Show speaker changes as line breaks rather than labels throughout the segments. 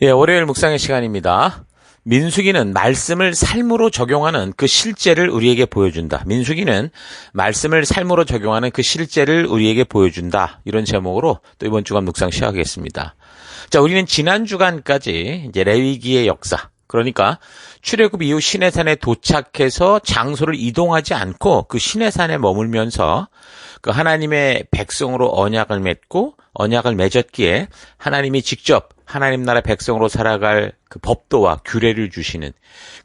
예, 월요일 묵상의 시간입니다. 민수기는 말씀을 삶으로 적용하는 그 실제를 우리에게 보여준다. 민수기는 말씀을 삶으로 적용하는 그 실제를 우리에게 보여준다. 이런 제목으로 또 이번 주간 묵상 시작하겠습니다. 자, 우리는 지난 주간까지 이제 레위기의 역사, 그러니까 출애굽 이후 시내산에 도착해서 장소를 이동하지 않고 그 시내산에 머물면서 그 하나님의 백성으로 언약을 맺고 언약을 맺었기에 하나님이 직접 하나님 나라 백성으로 살아갈 그 법도와 규례를 주시는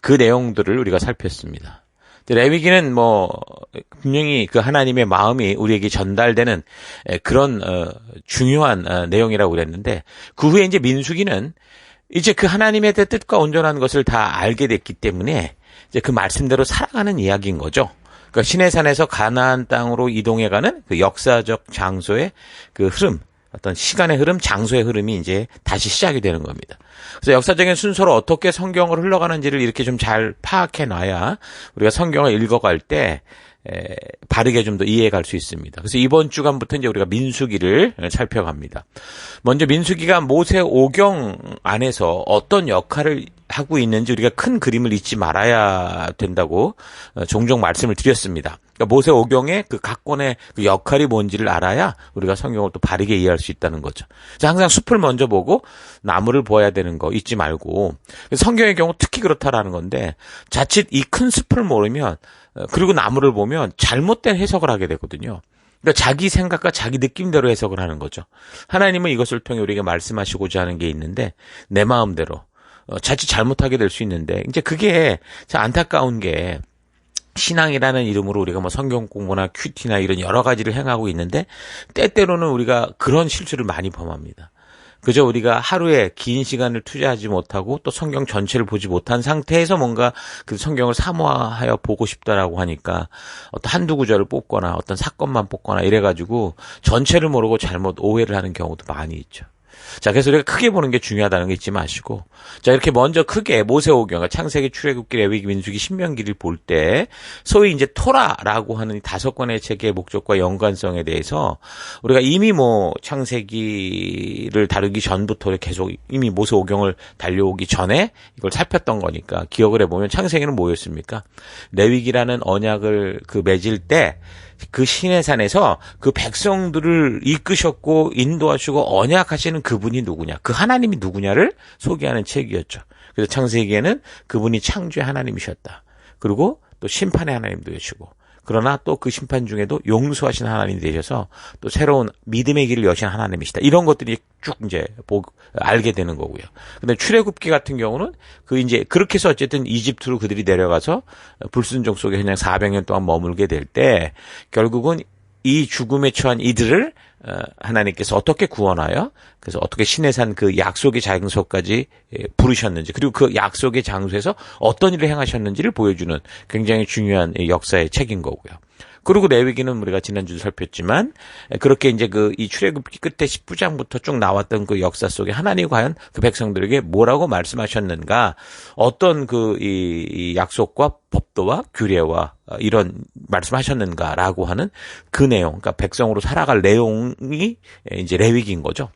그 내용들을 우리가 살폈습니다. 레위기는 뭐 분명히 그 하나님의 마음이 우리에게 전달되는 그런 어, 중요한 어, 내용이라고 그랬는데 그 후에 이제 민수기는 이제 그 하나님의 뜻과 온전한 것을 다 알게 됐기 때문에 이제 그 말씀대로 살아가는 이야기인 거죠. 그러니까 시내산에서 가나안 땅으로 이동해가는 그 역사적 장소의 그 흐름, 어떤 시간의 흐름, 장소의 흐름이 이제 다시 시작이 되는 겁니다. 그래서 역사적인 순서로 어떻게 성경을 흘러가는지를 이렇게 좀 잘 파악해 놔야 우리가 성경을 읽어갈 때 에, 바르게 좀 더 이해해 갈수 있습니다. 그래서 이번 주간부터 이제 우리가 민수기를 살펴갑니다. 먼저 민수기가 모세 오경 안에서 어떤 역할을 하고 있는지 우리가 큰 그림을 잊지 말아야 된다고 어, 종종 말씀을 드렸습니다. 그러니까 모세 오경의 그 각권의 그 역할이 뭔지를 알아야 우리가 성경을 또 바르게 이해할 수 있다는 거죠. 그래서 항상 숲을 먼저 보고 나무를 보아야 되는 거 잊지 말고 성경의 경우 특히 그렇다라는 건데 자칫 이 큰 숲을 모르면 어, 그리고 나무를 보면 잘못된 해석을 하게 되거든요. 그러니까 자기 생각과 자기 느낌대로 해석을 하는 거죠. 하나님은 이것을 통해 우리에게 말씀하시고자 하는 게 있는데 내 마음대로 어, 자칫 잘못하게 될 수 있는데 이제 그게 참 안타까운 게 신앙이라는 이름으로 우리가 뭐 성경 공부나 큐티나 이런 여러 가지를 행하고 있는데 때때로는 우리가 그런 실수를 많이 범합니다. 그저 우리가 하루에 긴 시간을 투자하지 못하고 또 성경 전체를 보지 못한 상태에서 뭔가 그 성경을 사모하여 보고 싶다라고 하니까 어떤 한두 구절을 뽑거나 어떤 사건만 뽑거나 이래가지고 전체를 모르고 잘못 오해를 하는 경우도 많이 있죠. 자, 그래서 우리가 크게 보는 게 중요하다는 거 잊지 마시고. 자, 이렇게 먼저 크게 모세오경, 창세기, 출애굽기, 레위기, 민수기, 신명기를 볼 때 소위 이제 토라라고 하는 다섯 권의 책의 목적과 연관성에 대해서 우리가 이미 뭐 창세기를 다루기 전부터 계속 이미 모세오경을 달려오기 전에 이걸 살폈던 거니까 기억을 해 보면 창세기는 뭐였습니까? 레위기라는 언약을 그 맺을 때 그 시내산에서 그 백성들을 이끄셨고 인도하시고 언약하시는 그분이 누구냐, 그 하나님이 누구냐를 소개하는 책이었죠. 그래서 창세기에는 그분이 창조의 하나님이셨다. 그리고 또 심판의 하나님도 계시고 그러나 또 그 심판 중에도 용서하신 하나님이 되셔서 또 새로운 믿음의 길을 여신 하나님이시다. 이런 것들이 쭉 이제 보, 알게 되는 거고요. 근데 출애굽기 같은 경우는 그 이제 그렇게 해서 어쨌든 이집트로 그들이 내려가서 불순종 속에 그냥 400년 동안 머물게 될 때 결국은 이 죽음에 처한 이들을 어, 하나님께서 어떻게 구원하여 그래서 어떻게 신의 산 그 약속의 장소까지 예, 부르셨는지 그리고 그 약속의 장소에서 어떤 일을 행하셨는지를 보여주는 굉장히 중요한 역사의 책인 거고요. 그리고 레위기는 우리가 지난주도 살폈지만 그렇게 이제 그 이 출애굽기 끝에 10부장부터 쭉 나왔던 그 역사 속에 하나님이 과연 그 백성들에게 뭐라고 말씀하셨는가 어떤 그 이 약속과 법도와 규례와 이런 말씀하셨는가라고 하는 그 내용 그러니까 백성으로 살아갈 내용이 이제 레위기인 거죠.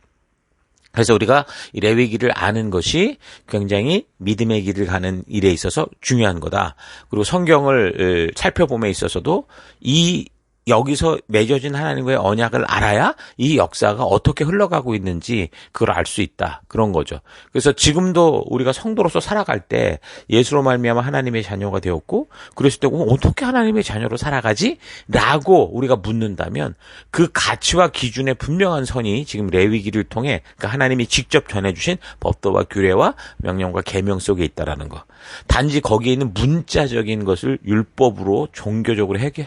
그래서 우리가 이 레위기를 아는 것이 굉장히 믿음의 길을 가는 일에 있어서 중요한 거다. 그리고 성경을 살펴봄에 있어서도 이 여기서 맺어진 하나님과의 언약을 알아야 이 역사가 어떻게 흘러가고 있는지 그걸 알 수 있다. 그런 거죠. 그래서 지금도 우리가 성도로서 살아갈 때 예수로 말미암아 하나님의 자녀가 되었고 그랬을 때 어떻게 하나님의 자녀로 살아가지? 라고 우리가 묻는다면 그 가치와 기준의 분명한 선이 지금 레위기를 통해 그러니까 하나님이 직접 전해 주신 법도와 규례와 명령과 계명 속에 있다라는 거. 단지 거기에 있는 문자적인 것을 율법으로 종교적으로 해결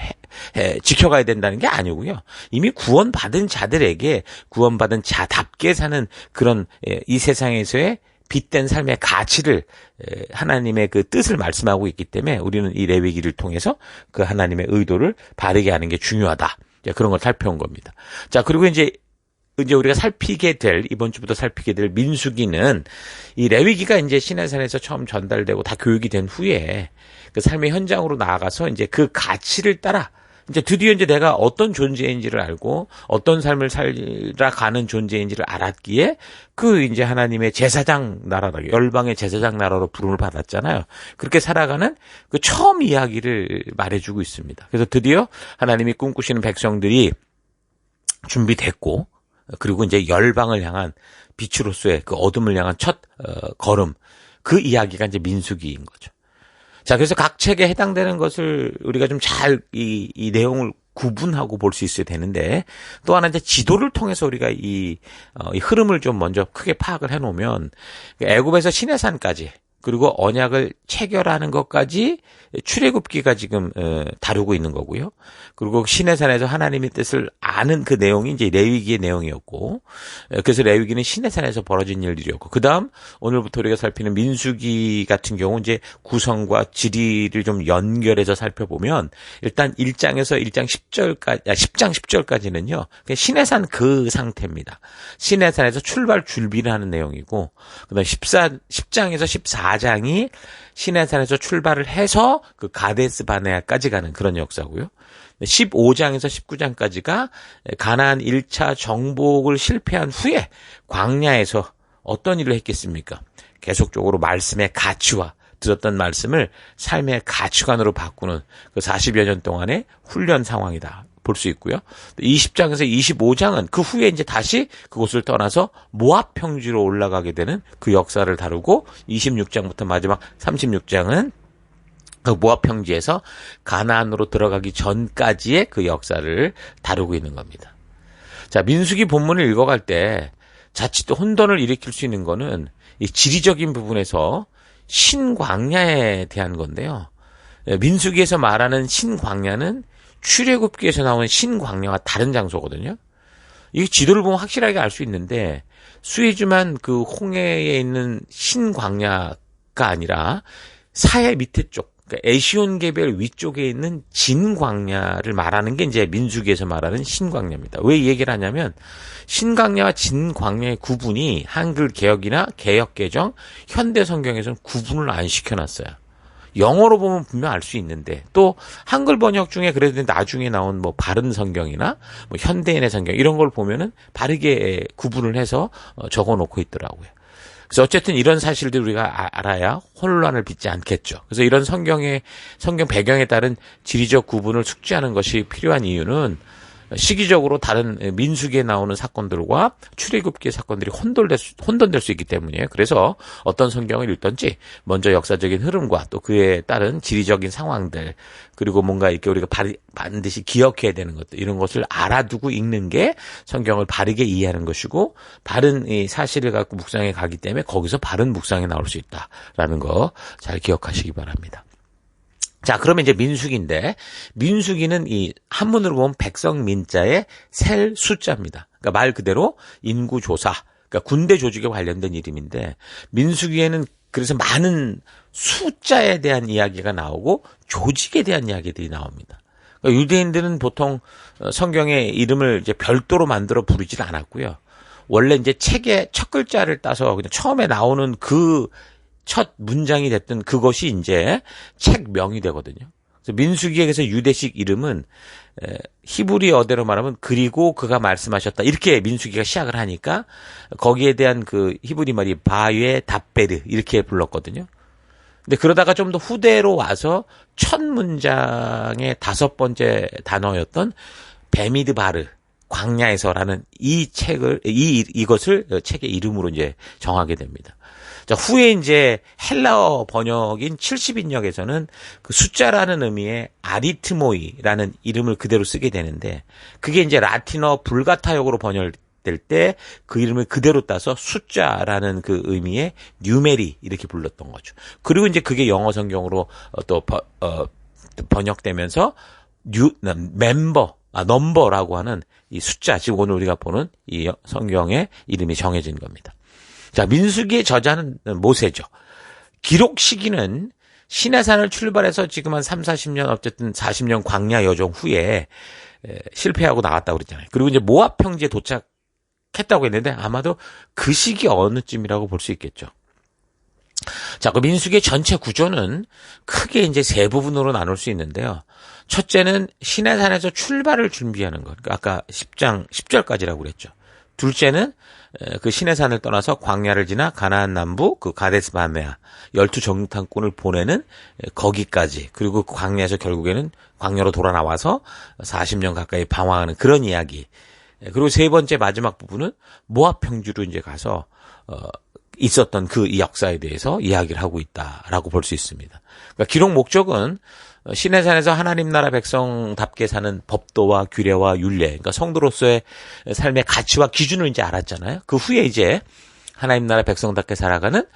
해, 지켜 가야 된다는 게 아니고요. 이미 구원받은 자들에게 구원받은 자답게 사는 그런 예, 이 세상에서의 빛된 삶의 가치를 예, 하나님의 그 뜻을 말씀하고 있기 때문에 우리는 이 레위기를 통해서 그 하나님의 의도를 바르게 하는 게 중요하다. 그런 걸 살펴온 겁니다. 자, 그리고 이제 이제 우리가 살피게 될 이번 주부터 살피게 될 민수기는 이 레위기가 이제 시내산에서 처음 전달되고 다 교육이 된 후에 그 삶의 현장으로 나아가서 이제 그 가치를 따라 이제 드디어 이제 내가 어떤 존재인지를 알고 어떤 삶을 살아가는 존재인지를 알았기에 그 이제 하나님의 제사장 나라다 열방의 제사장 나라로 부름을 받았잖아요. 그렇게 살아가는 그 처음 이야기를 말해주고 있습니다. 그래서 드디어 하나님이 꿈꾸시는 백성들이 준비됐고 그리고 이제 열방을 향한 빛으로서의 그 어둠을 향한 첫 어, 걸음 그 이야기가 이제 민수기인 거죠. 자, 그래서 각 책에 해당되는 것을 우리가 좀 잘 이 이 내용을 구분하고 볼 수 있어야 되는데 또 하나 이제 지도를 통해서 우리가 이, 어, 이 흐름을 좀 먼저 크게 파악을 해놓으면 애굽에서 시내산까지 그리고 언약을 체결하는 것까지 출애굽기가 지금 어, 다루고 있는 거고요. 그리고 시내산에서 하나님의 뜻을 아는 그 내용이 이제 레위기의 내용이었고, 그래서 레위기는 시내산에서 벌어진 일들이었고, 그 다음 오늘부터 우리가 살피는 민수기 같은 경우 이제 구성과 지리를 좀 연결해서 살펴보면 일단 1장에서 1장 10절까지, 10장 10절까지는요, 시내산 그 상태입니다. 시내산에서 출발 준비를 하는 내용이고, 그 다음 14, 10장에서 14 장이 시내산에서 출발을 해서 그 가데스 바네아까지 가는 그런 역사고요. 15장에서 19장까지가 가나안 1차 정복을 실패한 후에 광야에서 어떤 일을 했겠습니까? 계속적으로 말씀의 가치와 들었던 말씀을 삶의 가치관으로 바꾸는 그 40여 년 동안의 훈련 상황이다. 볼 수 있고요. 20장에서 25장은 그 후에 이제 다시 그곳을 떠나서 모압 평지로 올라가게 되는 그 역사를 다루고 26장부터 마지막 36장은 그 모압 평지에서 가나안으로 들어가기 전까지의 그 역사를 다루고 있는 겁니다. 자, 민수기 본문을 읽어갈 때 자칫 혼돈을 일으킬 수 있는 거는 이 지리적인 부분에서 신광야에 대한 건데요. 예, 민수기에서 말하는 신광야는 출애굽기에서 나온 신광야와 다른 장소거든요. 이 지도를 보면 확실하게 알 수 있는데 수에즈만 그 홍해에 있는 신광야가 아니라 사해 밑에 쪽 그러니까 에시온 개별 위쪽에 있는 진광야를 말하는 게 이제 민수기에서 말하는 신광야입니다. 왜 이 얘기를 하냐면 신광야와 진광야의 구분이 한글 개혁이나 개혁 개정, 현대 성경에서는 구분을 안 시켜놨어요. 영어로 보면 분명 알 수 있는데 또 한글 번역 중에 그래도 나중에 나온 뭐 바른 성경이나 뭐 현대인의 성경 이런 걸 보면은 바르게 구분을 해서 어, 적어 놓고 있더라고요. 그래서 어쨌든 이런 사실들 우리가 아, 알아야 혼란을 빚지 않겠죠. 그래서 이런 성경의 성경 배경에 따른 지리적 구분을 숙지하는 것이 필요한 이유는 시기적으로 다른 민숙에 나오는 사건들과 출애굽기 사건들이 혼돈될 수, 혼돈될 수 있기 때문이에요. 그래서 어떤 성경을 읽든지 먼저 역사적인 흐름과 또 그에 따른 지리적인 상황들 그리고 뭔가 이렇게 우리가 반드시 기억해야 되는 것들 이런 것을 알아두고 읽는 게 성경을 바르게 이해하는 것이고 바른 이 사실을 갖고 묵상에 가기 때문에 거기서 바른 묵상이 나올 수 있다라는 거 잘 기억하시기 바랍니다. 자, 그러면 이제 민숙인데, 민숙이는 이 한문으로 보면 백성민자의 셀 숫자입니다. 그러니까 말 그대로 인구 조사, 그러니까 군대 조직에 관련된 이름인데, 민숙이에는 그래서 많은 숫자에 대한 이야기가 나오고 조직에 대한 이야기들이 나옵니다. 그러니까 유대인들은 보통 성경의 이름을 이제 별도로 만들어 부르질 않았고요. 원래 이제 책의 첫 글자를 따서 그냥 처음에 나오는 그 첫 문장이 됐던 그것이 이제 책명이 되거든요. 그래서 민수기에서 유대식 이름은 히브리어대로 말하면 그리고 그가 말씀하셨다 이렇게 민수기가 시작을 하니까 거기에 대한 그 히브리 말이 바웨 답베르 이렇게 불렀거든요. 근데 그러다가 좀 더 후대로 와서 첫 문장의 다섯 번째 단어였던 베미드 바르 광야에서라는 이 책을 이 이것을 책의 이름으로 이제 정하게 됩니다. 자, 후에 이제 헬라어 번역인 70인역에서는 그 숫자라는 의미의 아리트모이라는 이름을 그대로 쓰게 되는데 그게 이제 라틴어 불가타역으로 번역될 때 그 이름을 그대로 따서 숫자라는 그 의미의 뉴메리 이렇게 불렀던 거죠. 그리고 이제 그게 영어 성경으로 어, 또 버, 어, 번역되면서 뉴 멤버 아 넘버라고 하는 이 숫자 지금 오늘 우리가 보는 이 성경의 이름이 정해진 겁니다. 자, 민수기의 저자는 모세죠. 기록 시기는 신해산을 출발해서 지금 한 3, 40년 어쨌든 40년 광야 여정 후에 실패하고 나왔다고 그랬잖아요. 그리고 이제 모압 평지에 도착했다고 했는데 아마도 그 시기 어느쯤이라고 볼 수 있겠죠. 자, 그 민수기의 전체 구조는 크게 이제 세 부분으로 나눌 수 있는데요. 첫째는 시내산에서 출발을 준비하는 것. 그러니까 아까 10장, 10절까지라고 그랬죠. 둘째는 그 시내산을 떠나서 광야를 지나 가나안 남부 그 가데스 바네아 열두 정탐꾼을 보내는 거기까지 그리고 그 광야에서 결국에는 광야로 돌아 나와서 40년 가까이 방황하는 그런 이야기. 그리고 세 번째 마지막 부분은 모압 평지로 이제 가서 어 있었던 그 역사에 대해서 이야기를 하고 있다라고 볼 수 있습니다. 그러니까 기록 목적은 시내산에서 하나님 나라 백성답게 사는 법도와 규례와 율례, 그러니까 성도로서의 삶의 가치와 기준을 이제 알았잖아요. 그 후에 이제 하나님 나라 백성답게 살아가는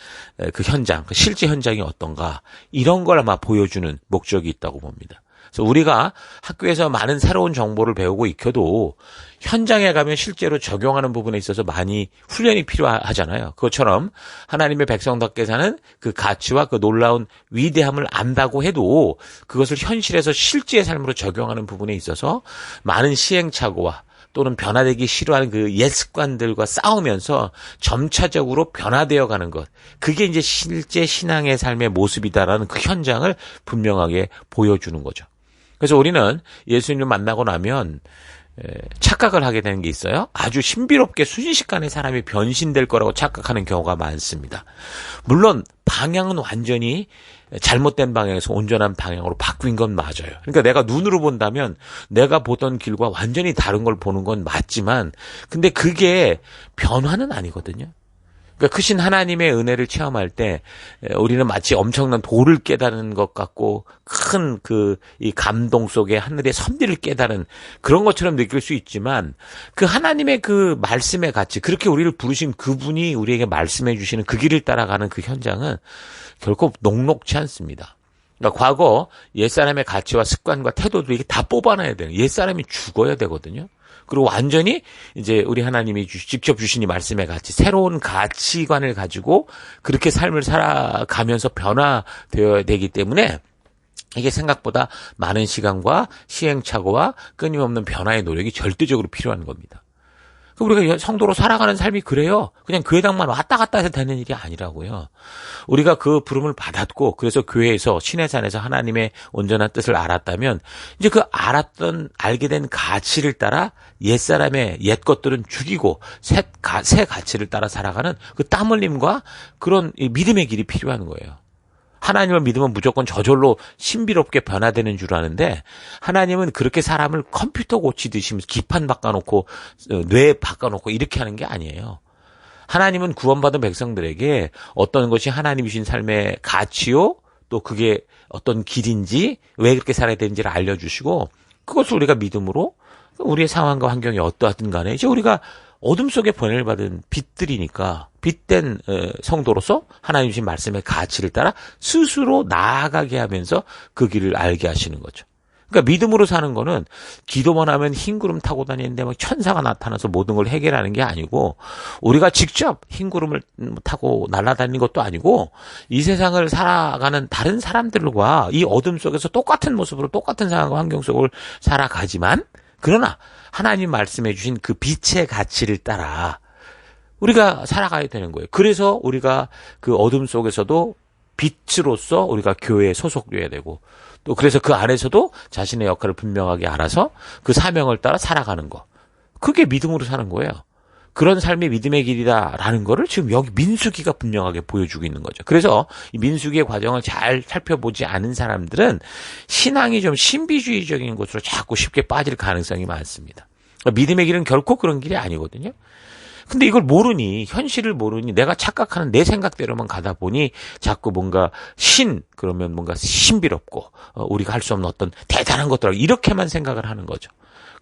그 현장, 그 실제 현장이 어떤가 이런 걸 아마 보여주는 목적이 있다고 봅니다. 그래서 우리가 학교에서 많은 새로운 정보를 배우고 익혀도 현장에 가면 실제로 적용하는 부분에 있어서 많이 훈련이 필요하잖아요. 그것처럼 하나님의 백성답게 사는 그 가치와 그 놀라운 위대함을 안다고 해도 그것을 현실에서 실제 삶으로 적용하는 부분에 있어서 많은 시행착오와 또는 변화되기 싫어하는 그 옛 습관들과 싸우면서 점차적으로 변화되어 가는 것. 그게 이제 실제 신앙의 삶의 모습이다라는 그 현장을 분명하게 보여주는 거죠. 그래서 우리는 예수님을 만나고 나면 착각을 하게 되는 게 있어요. 아주 신비롭게 순식간에 사람이 변신될 거라고 착각하는 경우가 많습니다. 물론 방향은 완전히 잘못된 방향에서 온전한 방향으로 바뀐 건 맞아요. 그러니까 내가 눈으로 본다면 내가 보던 길과 완전히 다른 걸 보는 건 맞지만 근데 그게 변화는 아니거든요. 그러니까 크신 하나님의 은혜를 체험할 때 우리는 마치 엄청난 돌을 깨달은 것 같고 큰 그 이 감동 속에 하늘의 선비를 깨달은 그런 것처럼 느낄 수 있지만 그 하나님의 그 말씀의 가치 그렇게 우리를 부르신 그분이 우리에게 말씀해 주시는 그 길을 따라가는 그 현장은 결코 녹록치 않습니다. 그러니까 과거 옛사람의 가치와 습관과 태도도 이게 다 뽑아놔야 돼요. 옛사람이 죽어야 되거든요. 그리고 완전히 이제 우리 하나님이 주, 직접 주신 이 말씀에 같이 새로운 가치관을 가지고 그렇게 삶을 살아가면서 변화되어야 되기 때문에 이게 생각보다 많은 시간과 시행착오와 끊임없는 변화의 노력이 절대적으로 필요한 겁니다. 우리가 성도로 살아가는 삶이 그래요. 그냥 교회당만 왔다 갔다 해서 되는 일이 아니라고요. 우리가 그 부름을 받았고 그래서 교회에서 신해산에서 하나님의 온전한 뜻을 알았다면 이제 그 알았던 알게 된 가치를 따라 옛사람의 옛 것들은 죽이고 새, 가, 새 가치를 따라 살아가는 그 땀 흘림과 그런 믿음의 길이 필요한 거예요. 하나님을 믿으면 무조건 저절로 신비롭게 변화되는 줄 아는데 하나님은 그렇게 사람을 컴퓨터 고치듯이 기판 바꿔놓고 어, 뇌 바꿔놓고 이렇게 하는 게 아니에요. 하나님은 구원받은 백성들에게 어떤 것이 하나님이신 삶의 가치요 또 그게 어떤 길인지 왜 그렇게 살아야 되는지를 알려주시고 그것을 우리가 믿음으로 우리의 상황과 환경이 어떠하든 간에 이제 우리가 어둠 속에 번뇌를 받은 빛들이니까 빛된 성도로서 하나님 신 말씀의 가치를 따라 스스로 나아가게 하면서 그 길을 알게 하시는 거죠. 그러니까 믿음으로 사는 거는 기도만 하면 흰 구름 타고 다니는데 막 천사가 나타나서 모든 걸 해결하는 게 아니고 우리가 직접 흰 구름을 타고 날아다니는 것도 아니고 이 세상을 살아가는 다른 사람들과 이 어둠 속에서 똑같은 모습으로 똑같은 상황과 환경 속을 살아가지만 그러나 하나님 말씀해 주신 그 빛의 가치를 따라 우리가 살아가야 되는 거예요. 그래서 우리가 그 어둠 속에서도 빛으로서 우리가 교회에 소속돼야 되고 또 그래서 그 안에서도 자신의 역할을 분명하게 알아서 그 사명을 따라 살아가는 거. 그게 믿음으로 사는 거예요. 그런 삶의 믿음의 길이다라는 거를 지금 여기 민수기가 분명하게 보여주고 있는 거죠. 그래서 이 민수기의 과정을 잘 살펴보지 않은 사람들은 신앙이 좀 신비주의적인 곳으로 자꾸 쉽게 빠질 가능성이 많습니다. 그러니까 믿음의 길은 결코 그런 길이 아니거든요. 근데 이걸 모르니 현실을 모르니 내가 착각하는 내 생각대로만 가다 보니 자꾸 뭔가 신 그러면 뭔가 신비롭고 어, 우리가 할 수 없는 어떤 대단한 것들 이렇게만 생각을 하는 거죠.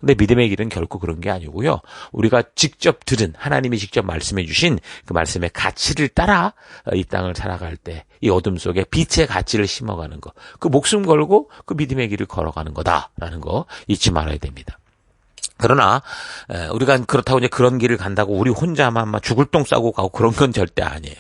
근데 믿음의 길은 결코 그런 게 아니고요. 우리가 직접 들은 하나님이 직접 말씀해 주신 그 말씀의 가치를 따라 이 땅을 살아갈 때 이 어둠 속에 빛의 가치를 심어가는 거. 그 목숨 걸고 그 믿음의 길을 걸어가는 거다라는 거 잊지 말아야 됩니다. 그러나 우리가 그렇다고 이제 그런 길을 간다고 우리 혼자만 막 죽을 똥 싸고 가고 그런 건 절대 아니에요.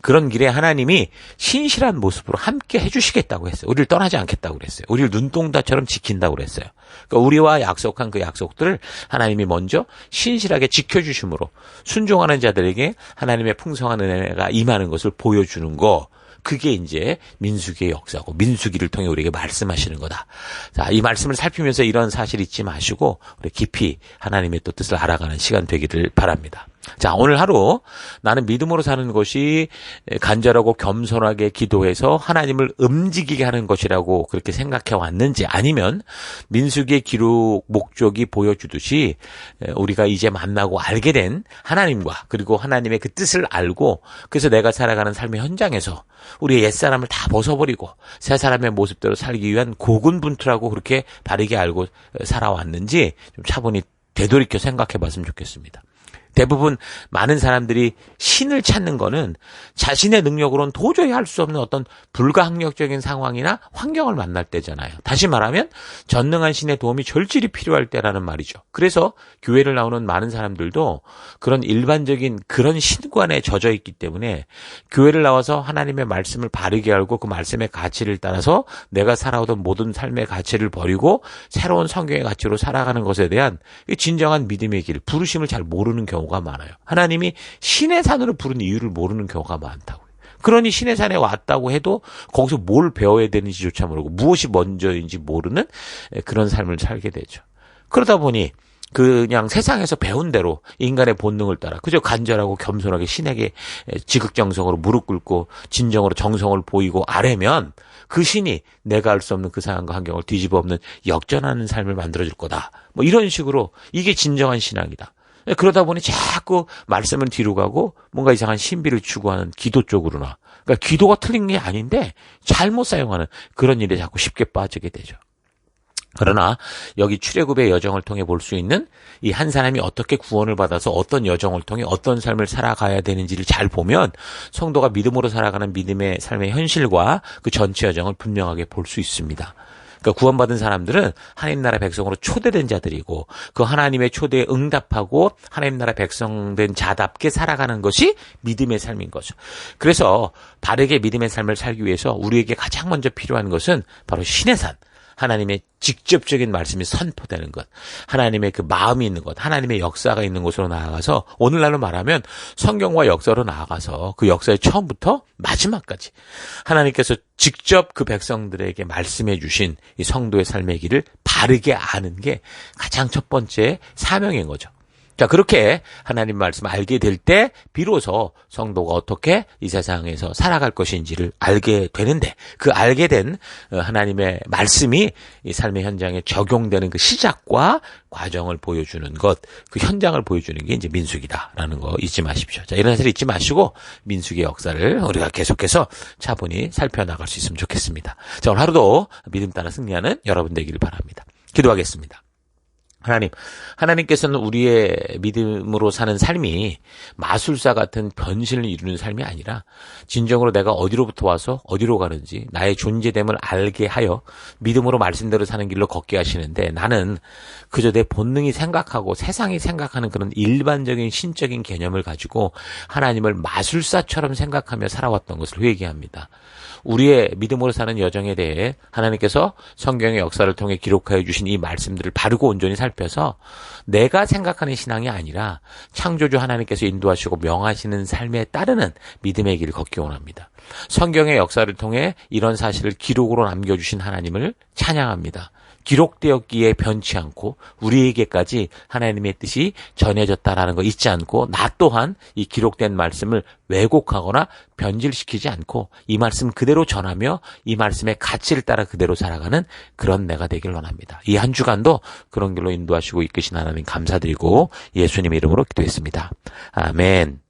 그런 길에 하나님이 신실한 모습으로 함께 해주시겠다고 했어요. 우리를 떠나지 않겠다고 그랬어요. 우리를 눈동자처럼 지킨다고 그랬어요. 그러니까 우리와 약속한 그 약속들을 하나님이 먼저 신실하게 지켜주심으로 순종하는 자들에게 하나님의 풍성한 은혜가 임하는 것을 보여주는 거. 그게 이제 민수기의 역사고 민수기를 통해 우리에게 말씀하시는 거다. 자, 이 말씀을 살피면서 이런 사실 잊지 마시고 우리 깊이 하나님의 또 뜻을 알아가는 시간 되기를 바랍니다. 자, 오늘 하루 나는 믿음으로 사는 것이 간절하고 겸손하게 기도해서 하나님을 움직이게 하는 것이라고 그렇게 생각해 왔는지 아니면 민수기의 기록 목적이 보여주듯이 우리가 이제 만나고 알게 된 하나님과 그리고 하나님의 그 뜻을 알고 그래서 내가 살아가는 삶의 현장에서 우리의 옛사람을 다 벗어버리고 새 사람의 모습대로 살기 위한 고군분투라고 그렇게 바르게 알고 살아왔는지 좀 차분히 되돌이켜 생각해 봤으면 좋겠습니다. 대부분 많은 사람들이 신을 찾는 거는 자신의 능력으로는 도저히 할 수 없는 어떤 불가항력적인 상황이나 환경을 만날 때잖아요. 다시 말하면 전능한 신의 도움이 절실히 필요할 때라는 말이죠. 그래서 교회를 나오는 많은 사람들도 그런 일반적인 그런 신관에 젖어 있기 때문에 교회를 나와서 하나님의 말씀을 바르게 알고 그 말씀의 가치를 따라서 내가 살아오던 모든 삶의 가치를 버리고 새로운 성경의 가치로 살아가는 것에 대한 진정한 믿음의 길, 부르심을 잘 모르는 경우 경우가 많아요. 하나님이 신의 산으로 부른 이유를 모르는 경우가 많다고요. 그러니 신의 산에 왔다고 해도 거기서 뭘 배워야 되는지조차 모르고 무엇이 먼저인지 모르는 그런 삶을 살게 되죠. 그러다 보니 그냥 세상에서 배운 대로 인간의 본능을 따라 그저 간절하고 겸손하게 신에게 지극정성으로 무릎 꿇고 진정으로 정성을 보이고 아래면 그 신이 내가 알 수 없는 그 상황과 환경을 뒤집어 엎는 역전하는 삶을 만들어줄 거다. 뭐 이런 식으로 이게 진정한 신앙이다. 예, 그러다 보니 자꾸 말씀은 뒤로 가고 뭔가 이상한 신비를 추구하는 기도 쪽으로나 그러니까 기도가 틀린 게 아닌데 잘못 사용하는 그런 일에 자꾸 쉽게 빠지게 되죠. 그러나 여기 출애굽의 여정을 통해 볼 수 있는 이 한 사람이 어떻게 구원을 받아서 어떤 여정을 통해 어떤 삶을 살아가야 되는지를 잘 보면 성도가 믿음으로 살아가는 믿음의 삶의 현실과 그 전체 여정을 분명하게 볼 수 있습니다. 그러니까 구원받은 사람들은 하나님 나라 백성으로 초대된 자들이고 그 하나님의 초대에 응답하고 하나님 나라 백성된 자답게 살아가는 것이 믿음의 삶인 거죠. 그래서 바르게 믿음의 삶을 살기 위해서 우리에게 가장 먼저 필요한 것은 바로 신의 산, 하나님의 직접적인 말씀이 선포되는 것, 하나님의 그 마음이 있는 것, 하나님의 역사가 있는 곳으로 나아가서 오늘날로 말하면 성경과 역사로 나아가서 그 역사의 처음부터 마지막까지 하나님께서 직접 그 백성들에게 말씀해 주신 이 성도의 삶의 길을 바르게 아는 게 가장 첫 번째 사명인 거죠. 자, 그렇게 하나님 말씀 알게 될 때 비로소 성도가 어떻게 이 세상에서 살아갈 것인지를 알게 되는데 그 알게 된 어, 하나님의 말씀이 이 삶의 현장에 적용되는 그 시작과 과정을 보여주는 것, 그 현장을 보여주는 게 이제 민숙이다라는 거 잊지 마십시오. 자, 이런 사실 잊지 마시고 민숙의 역사를 우리가 계속해서 차분히 살펴나갈 수 있으면 좋겠습니다. 자, 오늘 하루도 믿음 따라 승리하는 여러분 되기를 바랍니다. 기도하겠습니다. 하나님, 하나님께서는 우리의 믿음으로 사는 삶이 마술사 같은 변신을 이루는 삶이 아니라 진정으로 내가 어디로부터 와서 어디로 가는지 나의 존재됨을 알게 하여 믿음으로 말씀대로 사는 길로 걷게 하시는데 나는 그저 내 본능이 생각하고 세상이 생각하는 그런 일반적인 신적인 개념을 가지고 하나님을 마술사처럼 생각하며 살아왔던 것을 회개합니다. 우리의 믿음으로 사는 여정에 대해 하나님께서 성경의 역사를 통해 기록하여 주신 이 말씀들을 바르고 온전히 살펴서 내가 생각하는 신앙이 아니라 창조주 하나님께서 인도하시고 명하시는 삶에 따르는 믿음의 길을 걷기 원합니다. 성경의 역사를 통해 이런 사실을 기록으로 남겨주신 하나님을 찬양합니다. 기록되었기에 변치 않고 우리에게까지 하나님의 뜻이 전해졌다라는 거 잊지 않고 나 또한 이 기록된 말씀을 왜곡하거나 변질시키지 않고 이 말씀 그대로 전하며 이 말씀의 가치를 따라 그대로 살아가는 그런 내가 되길 원합니다. 이 한 주간도 그런 길로 인도하시고 이끄신 하나님 감사드리고 예수님 이름으로 기도했습니다. 아멘.